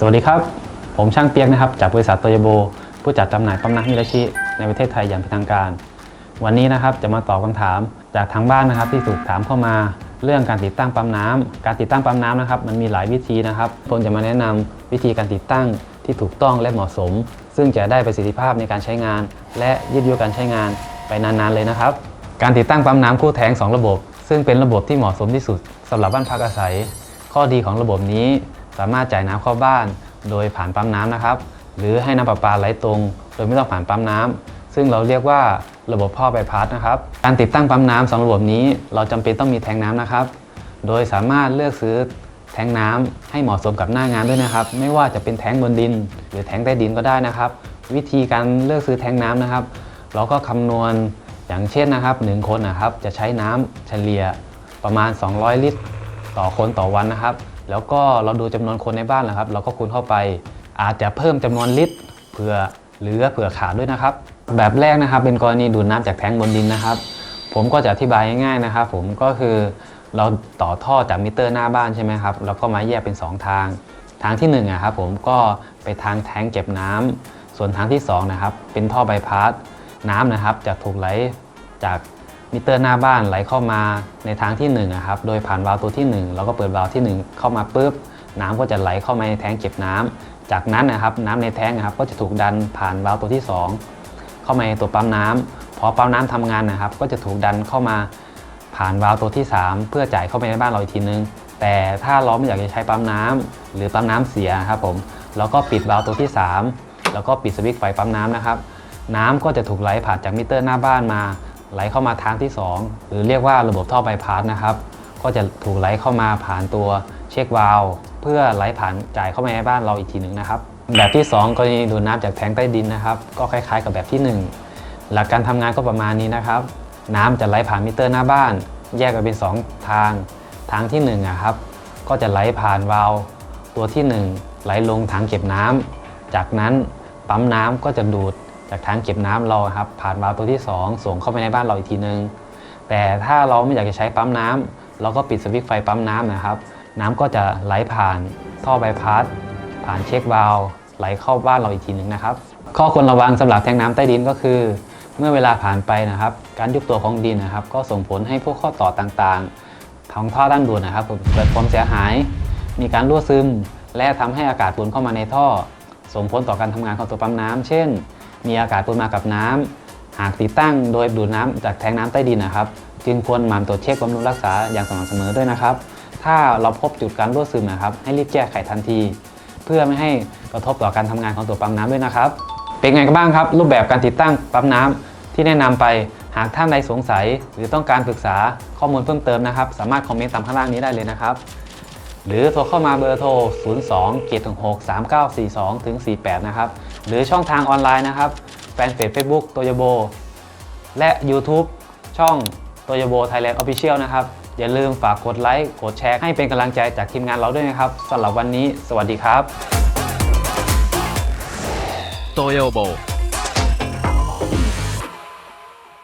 สวัสดีครับ ผมช่างเปียกนะครับ จากบริษัทโตโยโบ ผู้จัดจำหน่ายปั๊มน้ำฮิราชิในประเทศไทยอย่างเป็นทางการ วันนี้นะครับจะมาตอบคำถามจากทางบ้านนะครับที่ถูกถามเข้ามาเรื่องการติดตั้งปั๊มน้ำการติดตั้งปั๊มน้ำนะครับมันมีหลายวิธีนะครับผมจะมาแนะนำวิธีการติดตั้งที่ถูกต้องและเหมาะสม ซึ่งจะได้ประสิทธิภาพในการใช้งาน และยืดอายุการใช้งานไปนานๆเลยนะครับ การติดตั้งปั๊มน้ำคู่แทงสองระบบ ซึ่งเป็นระบบที่เหมาะสมที่สุดสำหรับบ้านพักอาศัย ข้อดีของระบบนี้ สามารถจ่ายน้ำเข้าบ้าน โดยผ่านปั๊มน้ำนะครับ หรือให้น้ำประปาไหลตรง โดยไม่ต้องผ่านปั๊มน้ำซึ่งเราเรียกว่าระบบพ่อใบพัดนะครับ การติดตั้งปั๊มน้ำสองระบบนี้ เราจำเป็นต้องมีแทงน้ำนะครับ โดยสามารถเลือกซื้อแทงน้ำให้เหมาะสมกับหน้างานด้วยนะครับ ไม่ว่าจะเป็นแทงบนดิน หรือแทงใต้ดินก็ได้นะครับ วิธีการเลือกซื้อแทงน้ำนะครับ เราก็คำนวณอย่างเช่นนะครับหนึ่งคนนะครับจะใช้น้ำเฉลี่ยประมาณ 200 ลิตร ต่อคนต่อวันนะครับ แล้วก็เราดูจำนวนคนในบ้านนะครับ เราก็คูณเข้าไป อาจจะเพิ่มจำนวนลิตรเผื่อเหลือเผื่อขาดด้วยนะครับ แบบแรกนะครับ เป็นกรณีดูดน้ำจากแทงบนดินนะครับ ผมก็จะอธิบายง่ายๆนะครับ ผมก็คือเราต่อท่อจากมิเตอร์หน้าบ้านใช่ไหมครับแล้วก็มาแยกเป็น 2 ทาง ทางที่1อะครับผมก็ไปทางแทงเก็บน้ำส่วนทางที่2นะครับเป็นท่อใบพัดน้ำนะครับจะถูกไหลจาก มิเตอร์หน้าบ้านไหลเข้ามาในทางที่1นะครับ โดยผ่านวาล์วตัวที่ 1 แล้วก็เปิดวาล์วที่ 1 เข้ามาปุ๊บ น้ำก็จะไหลเข้ามาในแทงเก็บน้ำจากนั้นนะครับน้ำในแทงนะครับก็จะถูกดันผ่านวาล์วตัวที่ 2 เข้ามาในตัวปั๊มน้ำพอปั๊มน้ำทำงานนะครับ ก็จะถูกดันเข้ามาผ่านวาล์วตัวที่ 3 เพื่อจ่ายเข้าไปในบ้านเราอีกทีนึง แต่ถ้าเราไม่อยากจะใช้ปั๊มน้ำหรือปั๊มน้ำเสียครับผมเราก็ปิดวาล์วตัวที่ 3 แล้วก็ปิดสวิตช์ไฟปั๊มน้ำนะครับ น้ำก็จะถูกไหลผ่านจากมิเตอร์หน้าบ้านมา ไหลเข้ามาทางที่ 2 หรือเรียกว่าระบบท่อใบพัดนะครับ ก็จะถูกไหลเข้ามาผ่านตัวเช็ควาล์วเพื่อไหลผ่านจ่ายเข้ามาในบ้านเราอีกทีหนึ่งนะครับ แบบที่ 2 กรณีดูดน้ำจากแทงใต้ดินนะครับ ก็คล้ายๆกับแบบที่ 1 หลักการทำงานก็ประมาณนี้นะครับ น้ำจะไหลผ่านมิเตอร์หน้าบ้าน แยกออกเป็น 2 ทาง ทางที่1อะครับ ก็จะไหลผ่านวาล์วตัวที่ 1 ไหลลงถังเก็บน้ำจากนั้นปั๊มน้ำก็จะดูด จากถังเก็บน้ำเราครับผ่านวาล์วตัวที่ 2 ส่งเข้าไปในบ้านเราอีกทีนึง แต่ถ้าเราไม่อยากจะใช้ปั๊มน้ำเราก็ปิดสวิตช์ไฟปั๊มน้ำนะครับ น้ำก็จะไหลผ่านท่อใบพัดผ่านเช็ควาล์วไหลเข้าบ้านเราอีกทีหนึ่งนะครับ ข้อควรระวังสำหรับแทงน้ำใต้ดินก็คือ เมื่อเวลาผ่านไปนะครับ การยุบตัวของดินนะครับ ก็ส่งผลให้พวกข้อต่อต่างๆของท่อด้านบนนะครับเกิดความเสียหาย มีการรั่วซึม และทำให้อากาศปนเข้ามาในท่อ ส่งผลต่อการทำงานของตัวปั๊มน้ำเช่น มีอากาศปนมากับน้ำหากติดตั้งโดยดูดน้ำจากแทงน้ำใต้ดินนะครับ จึงควรหมั่นตรวจเช็คบำรุงรักษาอย่างสม่ำเสมอด้วยนะครับ ถ้าเราพบจุดการรั่วซึมนะครับ ให้รีบแก้ไขทันที เพื่อไม่ให้กระทบต่อการทำงานของตัวปั๊มน้ำด้วยนะครับ เป็นไงกันบ้างครับ รูปแบบการติดตั้งปั๊มน้ำที่แนะนำไปหากท่านใดสงสัยหรือต้องการปรึกษาข้อมูลเพิ่มเติมนะครับ สามารถคอมเมนต์ตามข้างล่างนี้ได้เลยนะครับ หรือโทรเข้ามาเบอร์โทร 02 7 6 3 9 4 2ถึง48 นะครับ หรือช่องทางออนไลน์นะครับ แฟนเพจ Facebook โตโยโบ และ YouTube ช่องโตโยโบไทยแลนด์ออฟฟิเชียลนะครับ อย่าลืมฝากกดไลค์กดแชร์ให้เป็นกำลังใจจากทีมงานเราด้วยนะครับสำหรับวันนี้ สวัสดีครับโตโยโบ